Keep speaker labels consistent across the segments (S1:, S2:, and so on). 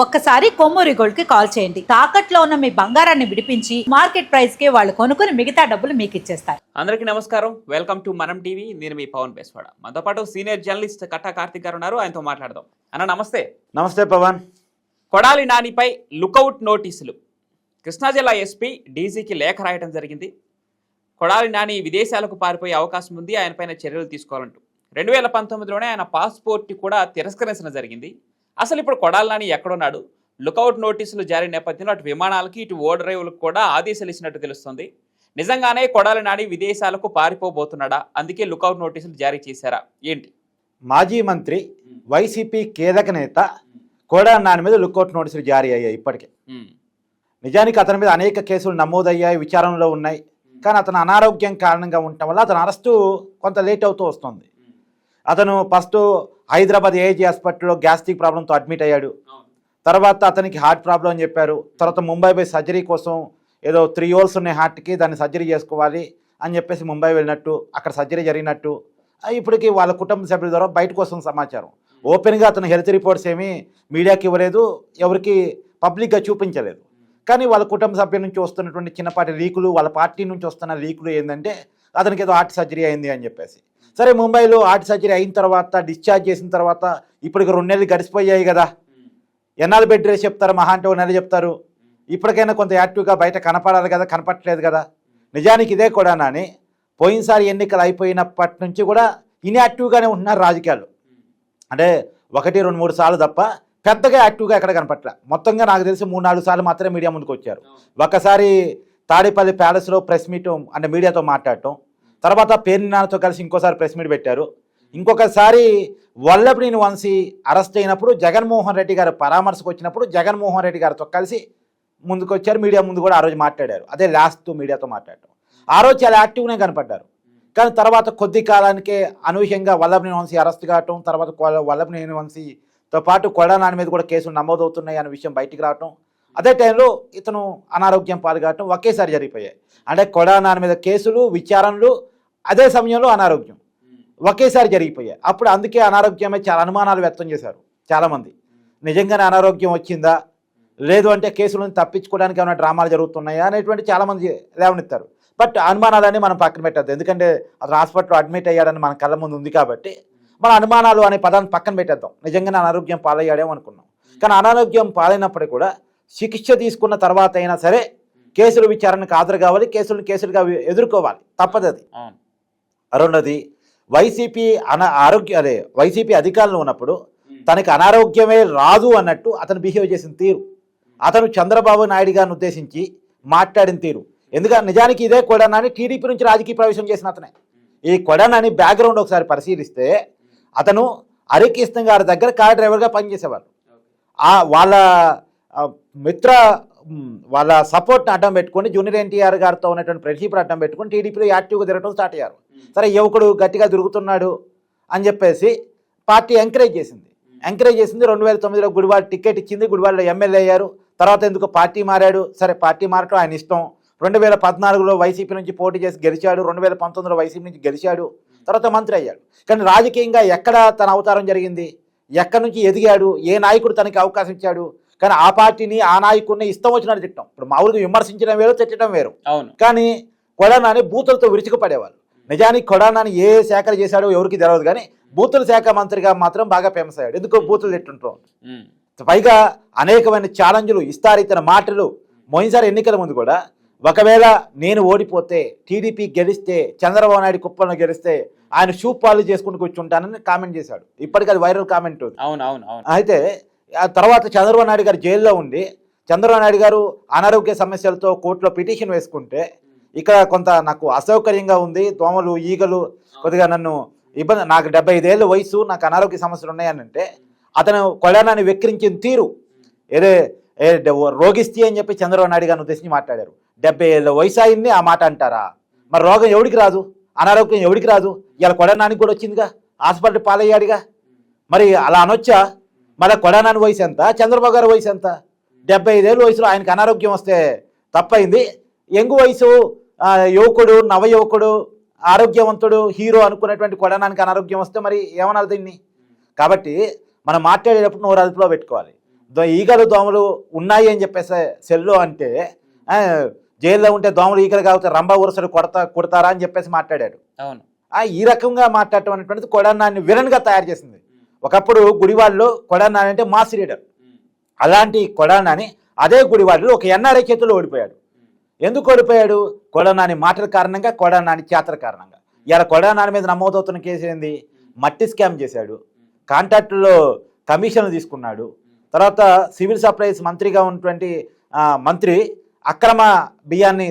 S1: ఒక్కసారి కొమ్మూరి గోల్డ్కి కాల్ చేయండి. తాకట్లో ఉన్న మీ బంగారాన్ని విడిపించి మార్కెట్ ప్రైస్కి వాళ్ళు కొనుక్కుని మిగతా డబ్బులు మీకు ఇచ్చేస్తారు.
S2: అందరికీ నమస్కారం. Welcome to Manam TV. నేను మీ పవన్ బేస్వాడ. మనతో పాటు సీనియర్ జర్నలిస్ట్ కట్టా కార్తిక్ గారు ఉన్నారు. ఆయనతో మాట్లాడదాం. అన్న నమస్తే.
S3: నమస్తే పవన్.
S2: కొడాలి నానిపై లుకౌట్ నోటీసులు. కృష్ణా జిల్లా ఎస్పీ డీజీకి లేఖ రాయడం జరిగింది. కొడాలి నాని విదేశాలకు పారిపోయే అవకాశం ఉంది. ఆయనపైన చర్యలు తీసుకోవాలంటూ. రెండు వేల పంతొమ్మిదిలోనే ఆయన పాస్పోర్ట్ కూడా తిరస్కరించడం జరిగింది. అసలు ఇప్పుడు కొడాలి నాని ఎక్కడున్నాడు? లుకౌట్ నోటీసులు జారీ నేపథ్యంలో అటు విమానాలకి ఇటు ఓ డ్రైవులకు కూడా ఆదేశాలు ఇచ్చినట్టు తెలుస్తుంది. నిజంగానే కొడాలి నాని విదేశాలకు పారిపోబోతున్నాడా? అందుకే లుకౌట్ నోటీసులు జారీ చేశారా? ఏంటి?
S3: మాజీ మంత్రి వైసీపీ కీలక నేత కోడా నాని మీద లుకౌట్ నోటీసులు జారీ అయ్యాయి ఇప్పటికే. నిజానికి అతని మీద అనేక కేసులు నమోదయ్యాయి విచారణలో ఉన్నాయి. కానీ అతను అనారోగ్యం కారణంగా ఉండటం వల్ల అతను అరెస్టు కొంత లేట్ అవుతూ వస్తుంది. అతను ఫస్ట్ హైదరాబాద్ ఏజీ హాస్పిటల్లో గ్యాస్ట్రిక్ ప్రాబ్లంతో అడ్మిట్ అయ్యాడు. తర్వాత అతనికి హార్ట్ ప్రాబ్లం అని చెప్పారు. తర్వాత ముంబై పోయి సర్జరీ కోసం ఏదో త్రీ హోల్స్ ఉన్నాయి హార్ట్కి దాన్ని సర్జరీ చేసుకోవాలి అని చెప్పేసి ముంబై వెళ్ళినట్టు అక్కడ సర్జరీ జరిగినట్టు. ఇప్పటికి వాళ్ళ కుటుంబ సభ్యుల ద్వారా బయట కోసం సమాచారం. ఓపెన్గా అతను హెల్త్ రిపోర్ట్స్ ఏమీ మీడియాకి ఇవ్వలేదు ఎవరికి పబ్లిక్గా చూపించలేదు. కానీ వాళ్ళ కుటుంబ సభ్యుల నుంచి వస్తున్నటువంటి చిన్నపాటి లీకులు వాళ్ళ పార్టీ నుంచి వస్తున్న లీకులు ఏంటంటే అతనికి ఏదో హార్ట్ సర్జరీ అయింది అని చెప్పేసి. సరే ముంబైలో హార్ట్ సర్జరీ అయిన తర్వాత డిశ్చార్జ్ చేసిన తర్వాత ఇప్పటికి రెండు నెలలు గడిచిపోయాయి కదా. ఎన్నాళ్ళు బెడ్ రెస్ట్ చెప్తారు? మహా అంటే నెల చెప్తారు. ఇప్పటికైనా కొంత యాక్టివ్గా బయట కనపడాలి కదా కనపడట్లేదు కదా. నిజానికి ఇదే కూడా నాని పోయినసారి ఎన్నికలు అయిపోయినప్పటి నుంచి కూడా ఇన్యాక్టివ్గానే ఉంటున్నారు రాజకీయాలు. అంటే ఒకటి రెండు మూడు సార్లు తప్ప పెద్దగా యాక్టివ్గా ఎక్కడ కనపట్ల. మొత్తంగా నాకు తెలిసి మూడు నాలుగు సార్లు మాత్రమే మీడియా ముందుకు వచ్చారు ఒకసారి తాడేపల్లి ప్యాలెస్లో ప్రెస్ మీట్ అంటే మీడియాతో మాట్లాడటం. తర్వాత పేర్నినాతో కలిసి ఇంకోసారి ప్రెస్ మీట్ పెట్టారు. ఇంకొకసారి వల్లభనేని వంశీ అరెస్ట్ అయినప్పుడు జగన్మోహన్ రెడ్డి గారు పరామర్శకు వచ్చినప్పుడు జగన్మోహన్ రెడ్డి గారితో కలిసి ముందుకు వచ్చారు మీడియా ముందు కూడా ఆ రోజు మాట్లాడారు. అదే లాస్ట్ మీడియాతో మాట్లాడటం. ఆ రోజు చాలా యాక్టివ్గానే కనపడ్డారు. కానీ తర్వాత కొద్ది కాలానికే అనూహ్యంగా వల్లభనేని వంశీ అరెస్ట్ కావటం తర్వాత కొల- వల్లభనేని వంశీతో పాటు కొడానాని మీద కూడా కేసులు నమోదవుతున్నాయి అనే విషయం బయటికి రావటం అదే టైంలో ఇతను అనారోగ్యం పాల్గొనటం ఒకేసారి జరిగిపోయాయి. అంటే కొడానాని మీద కేసులు విచారణలు అదే సమయంలో అనారోగ్యం ఒకేసారి జరిగిపోయాయి. అప్పుడు అందుకే అనారోగ్యమే చాలా అనుమానాలు వ్యక్తం చేశారు చాలామంది. నిజంగానే అనారోగ్యం వచ్చిందా? లేదు అంటే కేసులను తప్పించుకోవడానికి ఏమైనా డ్రామాలు జరుగుతున్నాయా అనేటువంటి చాలామంది లేవనెత్తారు. బట్ అనుమానాలన్నీ మనం పక్కన పెట్టద్దు. ఎందుకంటే అతను హాస్పిటల్లో అడ్మిట్ అయ్యాడని మన కళ్ళ ముందు ఉంది కాబట్టి మన అనుమానాలు అనే పదాన్ని పక్కన పెట్టేద్దాం. నిజంగానే అనారోగ్యం పాలయ్యాడేమో అనుకున్నాం. కానీ అనారోగ్యం పాలైనప్పటికీ కూడా చికిత్స తీసుకున్న తర్వాత అయినా సరే కేసుల విచారణకు హాజరు కావాలి కేసులను కేసులుగా ఎదుర్కోవాలి. తప్పదు అది
S2: అవును.
S3: రెండోది వైసీపీ అన ఆరోగ్య అదే వైసీపీ అధికారంలో ఉన్నప్పుడు తనకి అనారోగ్యమే రాదు అన్నట్టు అతను బిహేవ్ చేసిన తీరు. అతను చంద్రబాబు నాయుడు గారిని ఉద్దేశించి మాట్లాడిన తీరు. ఎందుకంటే నిజానికి ఇదే కొడానాని టీడీపీ నుంచి రాజకీయ ప్రవేశం చేసిన అతనే. ఈ కొడానాని బ్యాక్గ్రౌండ్ ఒకసారి పరిశీలిస్తే అతను హరికృష్ణ గారి దగ్గర కార్ డ్రైవర్గా పనిచేసేవారు. ఆ వాళ్ళ మిత్ర వాళ్ళ సపోర్ట్ని అడ్డం పెట్టుకొని జూనియర్ ఎన్టీఆర్ గారితో ఉన్నటువంటి ఫ్రెండ్షిప్ అడ్డం పెట్టుకొని టీడీపీలో యాక్టివ్గా తిరగడం స్టార్ట్ అయ్యారు. సరే యువకుడు గట్టిగా తిరుగుతున్నాడు అని చెప్పేసి పార్టీ ఎంకరేజ్ చేసింది. ఎంకరేజ్ చేసింది రెండు వేల తొమ్మిదిలో గుడివాడ టికెట్ ఇచ్చింది గుడివాడలో ఎమ్మెల్యే అయ్యారు. తర్వాత ఎందుకు పార్టీ మారాడు? సరే పార్టీ మారటం ఆయన ఇష్టం. రెండు వేల పద్నాలుగులో వైసీపీ నుంచి పోటీ చేసి గెలిచాడు. రెండు వేల పంతొమ్మిదిలో వైసీపీ నుంచి గెలిచాడు. తర్వాత మంత్రి అయ్యాడు. కానీ రాజకీయంగా ఎక్కడ తన అవతారం జరిగింది? ఎక్కడి నుంచి ఎదిగాడు? ఏ నాయకుడు తనకి అవకాశం ఇచ్చాడు? కానీ ఆ పార్టీని ఆ నాయకుడిని ఇష్టం వచ్చినట్టు తిట్టడం. ఇప్పుడు మామూలుగా విమర్శించడం వేరు తిట్టడం వేరు.
S2: అవును.
S3: కానీ కొడానాని బూతులతో విరుచుకుపడేవాళ్ళు. నిజానికి కొడానాని ఏ శాఖలు చేశాడో ఎవరికి తెలియదు కానీ బూతుల శాఖ మంత్రిగా మాత్రం బాగా ఫేమస్ అయ్యాడు. ఎందుకో బూతులు తిట్టుంటాం పైగా అనేకమైన ఛాలెంజ్లు ఇస్తారితన మాటలు మోయిన్సారి ఎన్నికల ముందు కూడా ఒకవేళ నేను ఓడిపోతే టీడీపీ గెలిస్తే చంద్రబాబు నాయుడు కుప్పలను గెలిస్తే ఆయన షూ పాలు చేసుకుంటూ కూర్చుంటానని కామెంట్ చేశాడు. ఇప్పటికీ అది వైరల్ కామెంట్
S2: అవును అవును అవును.
S3: అయితే ఆ తర్వాత చంద్రబాబు నాయుడు గారు జైల్లో ఉండి చంద్రబాబు నాయుడు గారు అనారోగ్య సమస్యలతో కోర్టులో పిటిషన్ వేసుకుంటే ఇక్కడ కొంత నాకు అసౌకర్యంగా ఉంది దోమలు ఈగలు కొద్దిగా నన్ను ఇబ్బంది నాకు డెబ్బై ఐదేళ్ళ వయసు నాకు అనారోగ్య సమస్యలు ఉన్నాయని అంటే అతను కొడానాన్ని వెక్కిరించిన తీరు. ఏదే ఏ రోగిస్తే అని చెప్పి చంద్రబాబు నాయుడు గారిని ఉద్దేశించి మాట్లాడారు. డెబ్బై ఏళ్ళ వయసు అయింది ఆ మాట అంటారా? మరి రోగం ఎవడికి రాదు? అనారోగ్యం ఎవడికి రాదు? ఇలా కొడనానికి కూడా వచ్చిందిగా హాస్పిటల్ పాలయ్యాడుగా. మరి అలా అనొచ్చా? మళ్ళీ కొడానాని వయసు ఎంత? చంద్రబాబు గారి వయసు ఎంత? డెబ్బై ఐదేళ్ళ వయసులో ఆయనకి అనారోగ్యం వస్తే తప్పైంది. యంగు వయసు యువకుడు నవ యువకుడు ఆరోగ్యవంతుడు హీరో అనుకునేటువంటి కొడానానికి అనారోగ్యం వస్తే మరి ఏమన్నారు దీన్ని? కాబట్టి మనం మాట్లాడేటప్పుడు నోరు అదుపులో పెట్టుకోవాలి. దో- ఈగలు దోమలు ఉన్నాయి అని చెప్పేసి సెల్లో అంటే జైల్లో ఉంటే దోమలు ఈగలు కాకపోతే రంభ ఉరసలు కొడతా కొడతారా అని చెప్పేసి మాట్లాడాడు.
S2: అవును.
S3: ఈ రకంగా మాట్లాడటం అనేటువంటిది కొడాన్నాన్ని విలన్గా తయారు చేసింది. ఒకప్పుడు గుడివాడలో కొడాన్నాని అంటే మాస్ లీడర్ అలాంటి కొడానాని అదే గుడివాడలో ఒక ఎన్ఆర్ఐ చేతిలో ఓడిపోయాడు. ఎందుకు ఓడిపోయాడు? కొడానాని మాటల కారణంగా కొడానాని చేతల కారణంగా. ఇలా కొడానాని మీద నమోదవుతున్న కేసు ఏంది? మట్టి స్కామ్ చేశాడు. కాంట్రాక్టులో కమిషన్లు తీసుకున్నాడు. తర్వాత సివిల్ సప్లైస్ మంత్రిగా ఉన్నటువంటి మంత్రి అక్రమ బియ్యాన్ని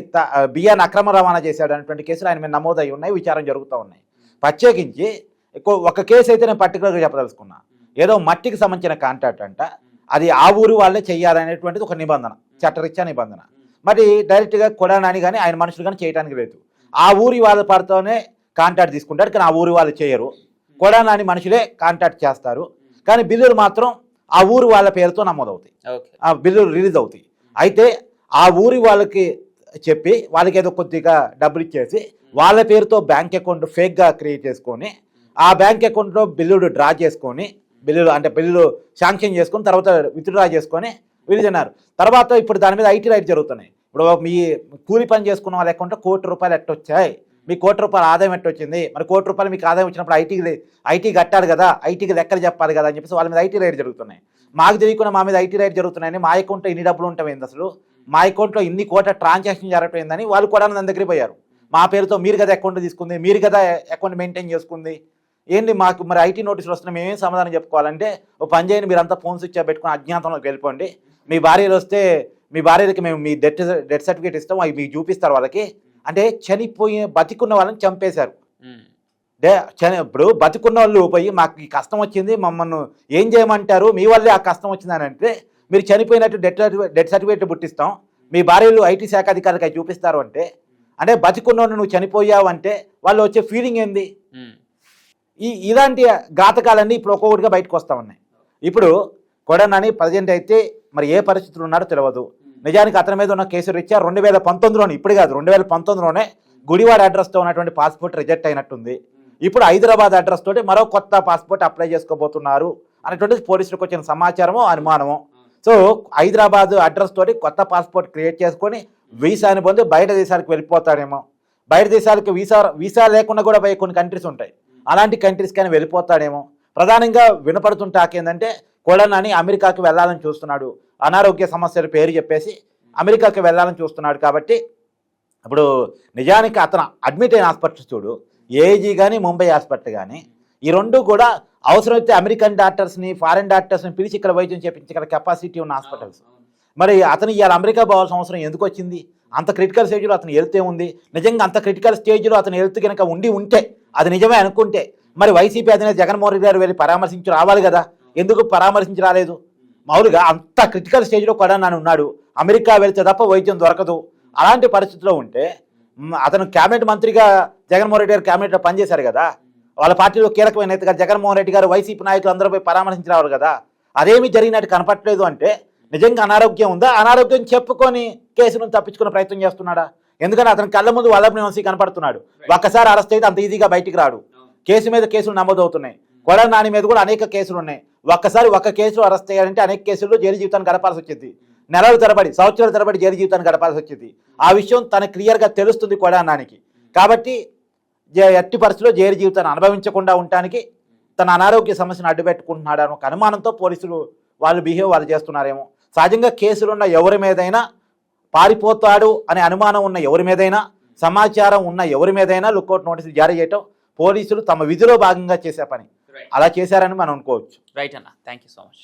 S3: బియ్యాన్ని అక్రమ రవాణా చేశాడు అనేటువంటి కేసులు ఆయన మీద నమోదై ఉన్నాయి విచారం జరుగుతూ ఉన్నాయి. ప్రత్యేకించి ఎక్కువ- ఒక కేసు అయితే నేను పర్టికులర్గా చెప్పదలుచుకున్నా. ఏదో మట్టికి సంబంధించిన కాంట్రాక్ట్ అంట అది ఆ ఊరు వాళ్ళే చెయ్యాలనేటువంటిది ఒక నిబంధన చట్టరీత్యా నిబంధన. మరి డైరెక్ట్గా కొడానాని కానీ ఆయన మనుషులు కానీ చేయడానికి లేదు. ఆ ఊరి వాళ్ళ పడితోనే కాంట్రాక్ట్ తీసుకుంటారు కానీ ఆ ఊరి వాళ్ళు చేయరు. కొడానాని మనుషులే కాంట్రాక్ట్ చేస్తారు. కానీ బిల్లులు మాత్రం ఆ ఊరు వాళ్ళ పేరుతో నమోదవుతాయి. ఆ బిల్లులు రిలీజ్ అవుతాయి. అయితే ఆ ఊరి వాళ్ళకి చెప్పి వాళ్ళకి ఏదో కొద్దిగా డబ్బులు ఇచ్చేసి వాళ్ళ పేరుతో బ్యాంక్ అకౌంట్ ఫేక్గా క్రియేట్ చేసుకొని ఆ బ్యాంక్ అకౌంట్లో బిల్లులు డ్రా చేసుకొని బిల్లులు అంటే బిల్లులు శాంక్షన్ చేసుకొని తర్వాత విత్డ్రా చేసుకొని విడుదన్నారు తర్వాత ఇప్పుడు దాని మీద ఐటీ రైట్ జరుగుతున్నాయి. ఇప్పుడు మీ కూలి పని చేసుకున్న వాళ్ళ అకౌంట్లో కోటి రూపాయలు ఎట్టొచ్చాయి. మీ కోటి రూపాయల ఆదాయం ఎట్టొచ్చింది. మరి కోటి రూపాయలు మీకు ఆదాయం వచ్చినప్పుడు ఐటీకి ఐటీ కట్టాలి కదా ఐటీకి లెక్కలు చెప్పాలి కదా అని చెప్పేసి వాళ్ళ మీద ఐటీ రైట్ జరుగుతున్నాయి. మాకు తెలియకుండా మా మీద ఐటీ రైట్ జరుగుతున్నాయని మా అకౌంట్లో ఇన్ని డబ్బులు ఉంటాయి అసలు? మా అకౌంట్లో ఇన్ని కోట్ల ట్రాన్సాక్షన్ జరగటమైందని వాళ్ళు కూడా నా దగ్గరికి పోయారు. మా పేరుతో మీరు కదా అకౌంట్ తీసుకుంది మీరు కదా అకౌంట్ మెయింటైన్ చేసుకుంది. ఏంటి మాకు మరి ఐటీ నోటీసులు వస్తున్నాయి మేమేం సమాధానం చెప్పుకోవాలంటే ఓ పని చేయండి మీరంతా ఫోన్ స్విచ్ పెట్టుకుని అజ్ఞాతంలోకి వెళ్ళిపోండి మీ భార్యలు వస్తే మీ భార్యలకి మేము మీ డెత్ డెత్ సర్టిఫికేట్ ఇస్తాం అవి మీకు చూపిస్తారు వాళ్ళకి అంటే చనిపోయి బతికున్న వాళ్ళని చంపేశారు. డే చని ఇప్పుడు బతికున్న వాళ్ళు పోయి మాకు ఈ కష్టం వచ్చింది మమ్మల్ని ఏం చేయమంటారు మీ వల్లే ఆ కష్టం వచ్చిందని అంటే మీరు చనిపోయినట్టు డెత్ సర్టిఫికేట్ డెత్ సర్టిఫికేట్ పుట్టిస్తాం మీ భార్యలు ఐటీ శాఖ అధికారులకు అవి చూపిస్తారు అంటే అంటే బతికున్నోడు నువ్వు చనిపోయావు అంటే వాళ్ళు వచ్చే ఫీలింగ్ ఏంది. ఈ ఇలాంటి ఘాతకాలన్నీ ఇప్పుడు ఒక్కొక్కటిగా బయటకు వస్తూ ఉన్నాయి. ఇప్పుడు కొడనాని ప్రజెంట్ అయితే మరి ఏ పరిస్థితులు ఉన్నారో తెలియదు నిజానికి అతని మీద ఉన్న కేసు రీత్యా రెండు వేల పంతొమ్మిదిలోనే ఇప్పుడు కాదు రెండు వేల పంతొమ్మిదిలోనే గుడివాడ అడ్రస్తో ఉన్నటువంటి పాస్పోర్ట్ రిజెక్ట్ అయినట్టుంది. ఇప్పుడు హైదరాబాద్ అడ్రస్ తోటి మరో కొత్త పాస్పోర్ట్ అప్లై చేసుకోబోతున్నారు అనేటువంటిది పోలీసులకు వచ్చిన సమాచారము అనుమానము. సో హైదరాబాద్ అడ్రస్ తోటి కొత్త పాస్పోర్ట్ క్రియేట్ చేసుకొని వీసాని పొంది బయట దేశాలకు వెళ్ళిపోతాడేమో. బయట దేశాలకు వీసా వీసా లేకుండా కూడా పోయే కొన్ని కంట్రీస్ ఉంటాయి. అలాంటి కంట్రీస్ కానీ వెళ్ళిపోతాడేమో. ప్రధానంగా వినపడుతుంటాక ఏంటంటే కొడనని అమెరికాకి వెళ్ళాలని చూస్తున్నాడు. అనారోగ్య సమస్యల పేరు చెప్పేసి అమెరికాకి వెళ్ళాలని చూస్తున్నాడు కాబట్టి ఇప్పుడు నిజానికి అతను అడ్మిట్ అయిన హాస్పిటల్ చూడు ఏజీ కానీ ముంబై హాస్పిటల్ కానీ ఈ రెండు కూడా అవసరమైతే అమెరికన్ డాక్టర్స్ని ఫారెన్ డాక్టర్స్ని పిలిచి ఇక్కడ వైద్యం చేపించగల కెపాసిటీ ఉన్న హాస్పిటల్స్. మరి అతను ఇవాళ అమెరికా పోవాల్సిన అవసరం ఎందుకు వచ్చింది? అంత క్రిటికల్ స్టేజ్లో అతను హెల్త్ ఉంది. నిజంగా అంత క్రిటికల్ స్టేజ్లో అతను హెల్త్ కనుక ఉండి ఉంటే అది నిజమే అనుకుంటే మరి వైసీపీ అధినేత జగన్మోహన్ రెడ్డి గారు వెళ్ళి పరామర్శించి రావాలి కదా? ఎందుకు పరామర్శించి రాలేదు? మామూలుగా అంత క్రిటికల్ స్టేజ్లో కూడా నన్ను ఉన్నాడు. అమెరికా వెళ్తే తప్ప వైద్యం దొరకదు. అలాంటి పరిస్థితిలో ఉంటే అతను క్యాబినెట్ మంత్రిగా జగన్మోహన్ రెడ్డి గారు క్యాబినెట్లో పనిచేశారు కదా? వాళ్ళ పార్టీలో కీలకమైన నేతగా జగన్మోహన్ రెడ్డి గారు వైసీపీ నాయకులు అందరూ పరామర్శించి రావాలి కదా? అదేమీ జరిగినట్టు కనపట్లేదు అంటే నిజంగా అనారోగ్యం ఉందా? అనారోగ్యం చెప్పుకొని కేసును తప్పించుకునే ప్రయత్నం చేస్తున్నాడా? ఎందుకంటే అతని కళ్ళ ముందు వల్లభ వంశీ కనపడుతున్నాడు. ఒక్కసారి అరెస్ట్ అయితే అంత ఈజీగా బయటికి రాడు. కేసు మీద కేసులు నమోదవుతున్నాయి. కొడ నాని మీద కూడా అనేక కేసులు ఉన్నాయి ఒక్కసారి ఒక్క కేసులో అరెస్ట్ అయ్యారంటే అనేక కేసుల్లో జైలు జీవితాన్ని గడపాల్సి వచ్చింది. నెలల తరబడి సంవత్సరాల తరబడి జైలు జీవితాన్ని గడపాల్సి వచ్చింది. ఆ విషయం తన క్లియర్గా తెలుస్తుంది కొడా నానికి. కాబట్టి జే- ఎట్టి పరిస్థితుల్లో జైలు జీవితాన్ని అనుభవించకుండా ఉండటానికి తన అనారోగ్య సమస్యను అడ్డుపెట్టుకుంటున్నాడు అని ఒక అనుమానంతో పోలీసులు వాళ్ళు బిహేవ్ వాళ్ళు చేస్తున్నారేమో. సహజంగా కేసులు ఉన్న ఎవరి మీదైనా పారిపోతాడు అనే అనుమానం ఉన్న ఎవరి మీదైనా సమాచారం ఉన్న ఎవరి మీదైనా లుకౌట్ నోటీసులు జారీ చేయటం పోలీసులు తమ విధిలో భాగంగా చేసే పని. అలా చేశారని మనం అనుకోవచ్చు.
S2: రైట్ అన్న. Thank you so much